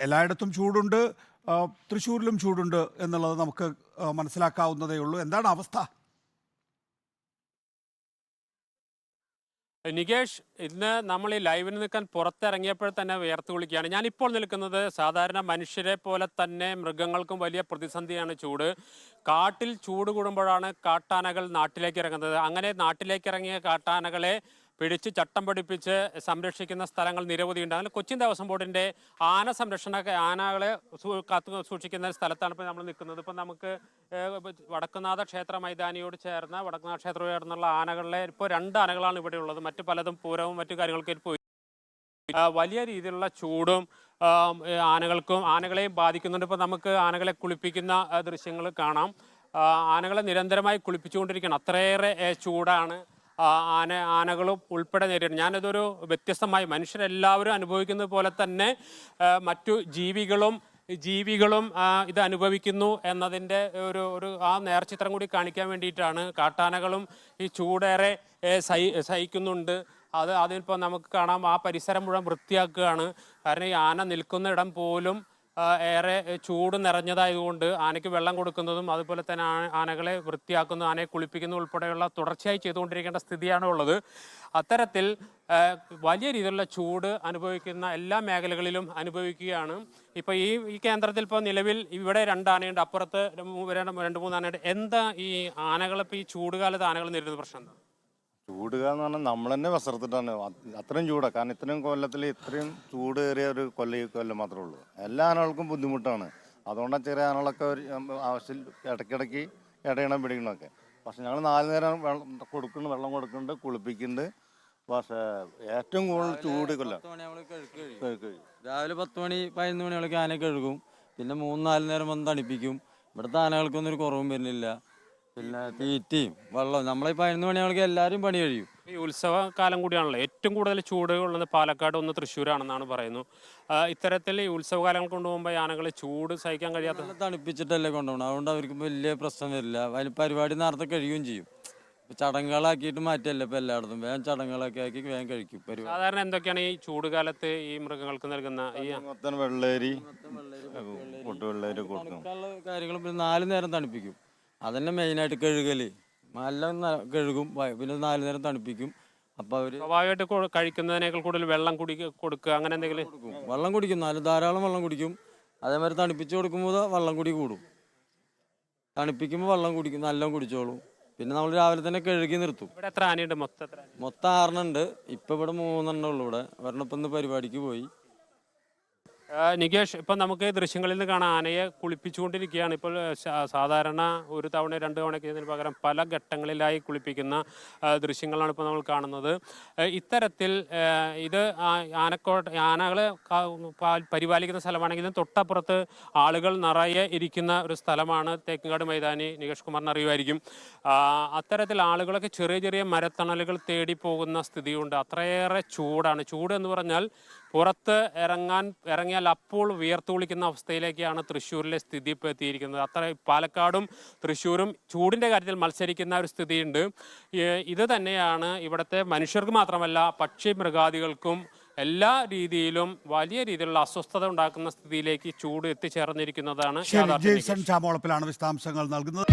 എല്ലായിടത്തും ചൂടുണ്ട്. തൃശ്ശൂരിലും ചൂടുണ്ട് എന്നുള്ളത് നമുക്ക് മനസ്സിലാക്കാവുന്നതേ ഉള്ളൂ. എന്താണ് അവസ്ഥ? നികേഷ് ഇന്ന് നമ്മൾ ഈ ലൈവിന് നിൽക്കാൻ പുറത്തിറങ്ങിയപ്പോൾ തന്നെ വിയർത്ത് വിളിക്കുകയാണ്. ഞാനിപ്പോൾ നിൽക്കുന്നത് സാധാരണ മനുഷ്യരെ പോലെ തന്നെ മൃഗങ്ങൾക്കും വലിയ പ്രതിസന്ധിയാണ് ചൂട്. കാട്ടിൽ ചൂട് കൂടുമ്പോഴാണ് കാട്ടാനകൾ നാട്ടിലേക്ക് ഇറങ്ങുന്നത്. അങ്ങനെ നാട്ടിലേക്ക് ഇറങ്ങിയ കാട്ടാനകളെ പിടിച്ച് ചട്ടം പഠിപ്പിച്ച് സംരക്ഷിക്കുന്ന സ്ഥലങ്ങൾ നിരവധി ഉണ്ട്. അതിൽ കൊച്ചിൻ ദേവസ്വം ബോർഡിന്റെ ആന സംരക്ഷണ ആനകളെ കാത്തു സൂക്ഷിക്കുന്ന സ്ഥലത്താണ് ഇപ്പോൾ നമ്മൾ നിൽക്കുന്നത്. ഇപ്പം നമുക്ക് വടക്കുനാഥ ക്ഷേത്ര മൈതാനിയോട് ചേർന്ന വടക്കുനാഥ ക്ഷേത്രത്തോട് ചേർന്നുള്ള ആനകളിലെ ഇപ്പോൾ രണ്ട് ആനകളാണ് ഇവിടെ ഉള്ളത്. മറ്റു പലതും പൂരവും മറ്റു കാര്യങ്ങളൊക്കെ പോയി വലിയ രീതിയിലുള്ള ചൂടും ആനകൾക്കും ആനകളെയും ബാധിക്കുന്നുണ്ട്. ഇപ്പോൾ നമുക്ക് ആനകളെ കുളിപ്പിക്കുന്ന ദൃശ്യങ്ങൾ കാണാം. ആനകളെ നിരന്തരമായി കുളിപ്പിച്ചുകൊണ്ടിരിക്കണം അത്രയേറെ ചൂടാണ്. ആന ആനകളും ഉൾപ്പെടെ നേരിടും ഞാനിതൊരു വ്യത്യസ്തമായി മനുഷ്യരെല്ലാവരും അനുഭവിക്കുന്നത് പോലെ തന്നെ മറ്റു ജീവികളും ജീവികളും ഇത് അനുഭവിക്കുന്നു എന്നതിന്റെ ഒരു ഒരു ആ നേർചിത്രം കൂടി കാണിക്കാൻ വേണ്ടിയിട്ടാണ് കാട്ടാനകളും ഈ ചൂടേറെ സഹി സഹിക്കുന്നുണ്ട്. അത് അതിപ്പോൾ നമുക്ക് കാണാം ആ പരിസരം മുഴുവൻ വൃത്തിയാക്കുകയാണ്. കാരണം ഈ ആന നിൽക്കുന്ന ഇടം പോലും ഏറെ ചൂട് നിറഞ്ഞതായതുകൊണ്ട് ആനയ്ക്ക് വെള്ളം കൊടുക്കുന്നതും അതുപോലെ തന്നെ ആനകളെ വൃത്തിയാക്കുന്നതും ആനയെ കുളിപ്പിക്കുന്നതും ഉൾപ്പെടെയുള്ള തുടർച്ചയായി ചെയ്തുകൊണ്ടിരിക്കേണ്ട സ്ഥിതിയാണ് ഉള്ളത്. അത്തരത്തിൽ വലിയ രീതിയിലുള്ള ചൂട് അനുഭവിക്കുന്ന എല്ലാ മേഖലകളിലും അനുഭവിക്കുകയാണ്. ഇപ്പോൾ ഈ ഈ കേന്ദ്രത്തിൽ ഇപ്പോൾ നിലവിൽ ഇവിടെ രണ്ട് ആനയുണ്ട്. അപ്പുറത്ത് രണ്ട് മൂന്ന് ആനയുണ്ട് എന്താ ഈ ആനകളിപ്പോൾ ഈ ചൂടുകാലത്ത് ആനകൾ നേരിടുന്ന പ്രശ്നം എന്താ? ചൂടുക എന്ന് പറഞ്ഞാൽ നമ്മൾ തന്നെ വസ്ത്രത്തിട്ടാണ് അത്രയും ചൂടാണ് കാരണം ഇത്രയും കൊല്ലത്തിൽ ഇത്രയും ചൂട് കയറിയ ഒരു കൊല്ല കൊല്ലം മാത്രമേ ഉള്ളൂ. എല്ലാ ആനകൾക്കും ബുദ്ധിമുട്ടാണ്. അതുകൊണ്ടാണ് ചെറിയ ആനകളൊക്കെ ഒരു ആവശ്യം ഇടയ്ക്കിടയ്ക്ക് ഇടയണം പിടിക്കണമൊക്കെ പക്ഷെ ഞങ്ങൾ നാല് നേരം വെള്ളം കൊടുക്കുന്നുണ്ട് വെള്ളം കൊടുക്കുന്നുണ്ട് കുളിപ്പിക്കുന്നുണ്ട് പക്ഷേ ഏറ്റവും കൂടുതൽ ചൂട് കൊല്ലം. രാവിലെ പത്ത് മണി പതിനൊന്ന് മണികളൊക്കെ ആനയൊക്കെ കഴുകും. പിന്നെ മൂന്ന് നാല് നേരം വന്ന് തണുപ്പിക്കും. ഇവിടുത്തെ ആനകൾക്കൊന്നും ഒരു കുറവും വരുന്നില്ല. പിന്നെ തീറ്റയും വെള്ളവും നമ്മളെ ഈ പതിനൊന്ന് മണിയാണെങ്കിൽ എല്ലാവരും പണി കഴിയും. ഈ ഉത്സവ കാലം കൂടിയാണല്ലോ. ഏറ്റവും കൂടുതൽ ചൂട് ഉള്ളത് പാലക്കാട് ഒന്ന് തൃശ്ശൂരാണെന്നാണ് പറയുന്നു ഇത്തരത്തിൽ ഈ ഉത്സവകാലങ്ങൾ കൊണ്ടുപോകുമ്പോൾ ആനകൾ ചൂട് സഹിക്കാൻ കഴിയാത്ത നല്ല തണുപ്പിച്ചിട്ടല്ലേ കൊണ്ടുപോകണം അതുകൊണ്ട് അവർക്ക് വലിയ പ്രശ്നം വരില്ല. അതിന് പരിപാടി നേരത്തെ കഴിയുകയും ചെയ്യും. ചടങ്ങുകളാക്കിയിട്ട് മാറ്റിയല്ലേ ഇപ്പൊ എല്ലായിടത്തും. വേഗം ചടങ്ങുകളൊക്കെ ആക്കി വേഗം കഴിക്കും പരിപാടി. സാധാരണ എന്തൊക്കെയാണ് ഈ ചൂട് കാലത്ത് ഈ മൃഗങ്ങൾക്ക് നൽകുന്ന ഈ മൊത്തം വെള്ളേരി കൊടുക്കും. കാര്യങ്ങളും നാല് നേരം തണുപ്പിക്കും. അതന്നെ മെയിനായിട്ട് കഴുകൽ. നല്ല കഴുകും പിന്നെ നാല് നേരം തണുപ്പിക്കും. അപ്പൊ അവർ സ്വാഭാവികമായിട്ട് കൊ- കഴിക്കുന്നതിനേക്കാൾ കൂടുതൽ വെള്ളം കുടി കൊടുക്കുക അങ്ങനെ എന്തെങ്കിലും? കൊടുക്കും. വെള്ളം കുടിക്കും. നല്ല ധാരാളം വെള്ളം കുടിക്കും. അതേമാതിരി തണുപ്പിച്ച് കൊടുക്കുമ്പോൾ വെള്ളം കൂടി കൂടും. തണുപ്പിക്കുമ്പോൾ വെള്ളം കുടിക്കും നല്ല കുടിച്ചോളും. പിന്നെ നമ്മൾ രാവിലെ തന്നെ കഴുകി നിർത്തും. ഇവിടെ എത്ര ആനയുണ്ട്? മൊത്തം എത്ര ആന? മൊത്തം ആറെണ്ണുണ്ട് ഇപ്പൊ ഇവിടെ മൂന്നെണ്ണം ഉള്ളു ഇവിടെ. ഒരെണ്ണം ഇപ്പൊ ഇന്ന് പരിപാടിക്ക് പോയി. നികേഷ് ഇപ്പം നമുക്ക് ദൃശ്യങ്ങളിൽ നിന്ന് കാണാം ആനയെ കുളിപ്പിച്ചുകൊണ്ടിരിക്കുകയാണ്. ഇപ്പോൾ സാധാരണ ഒരു തവണ രണ്ട് തവണ ചെയ്യുന്നതിന് പകരം പല ഘട്ടങ്ങളിലായി കുളിപ്പിക്കുന്ന ദൃശ്യങ്ങളാണ് ഇപ്പോൾ നമ്മൾ കാണുന്നത്. ഇത്തരത്തിൽ ഇത് ആനക്കോട്ട പാൽ- പരിപാലിക്കുന്ന സ്ഥലമാണെങ്കിലും തൊട്ടപ്പുറത്ത് ആളുകൾ നിറയെ ഇരിക്കുന്ന ഒരു സ്ഥലമാണ് തേക്കിങ്ങാട് മൈതാനി. നികേഷ് കുമാറിന് അറിയുമായിരിക്കും. അത്തരത്തിൽ ആളുകളൊക്കെ ചെറിയ ചെറിയ മരത്തണലുകൾ തേടി പോകുന്ന സ്ഥിതിയുണ്ട്. അത്രയേറെ ചൂടാണ്. ചൂട് എന്ന് പറഞ്ഞാൽ പുറത്ത് ഇറങ്ങാൻ ഇറങ്ങിയാൽ അപ്പോൾ വിയർത്തുളിക്കുന്ന അവസ്ഥയിലേക്കാണ് തൃശ്ശൂരിലെ സ്ഥിതി ഇപ്പോൾ എത്തിയിരിക്കുന്നത്. അത്ര പാലക്കാടും തൃശ്ശൂരും ചൂടിന്റെ കാര്യത്തിൽ മത്സരിക്കുന്ന ഒരു സ്ഥിതിയുണ്ട്. ഇത് തന്നെയാണ് ഇവിടുത്തെ മനുഷ്യർക്ക് മാത്രമല്ല പക്ഷി മൃഗാദികൾക്കും എല്ലാ രീതിയിലും വലിയ രീതിയിലുള്ള അസ്വസ്ഥത ഉണ്ടാക്കുന്ന സ്ഥിതിയിലേക്ക് ചൂട് എത്തിച്ചേർന്നിരിക്കുന്നതാണ് ജെയ്സൺ ചാമോളപ്പിലാണ് വിശദാംശങ്ങൾ നൽകുന്നത്.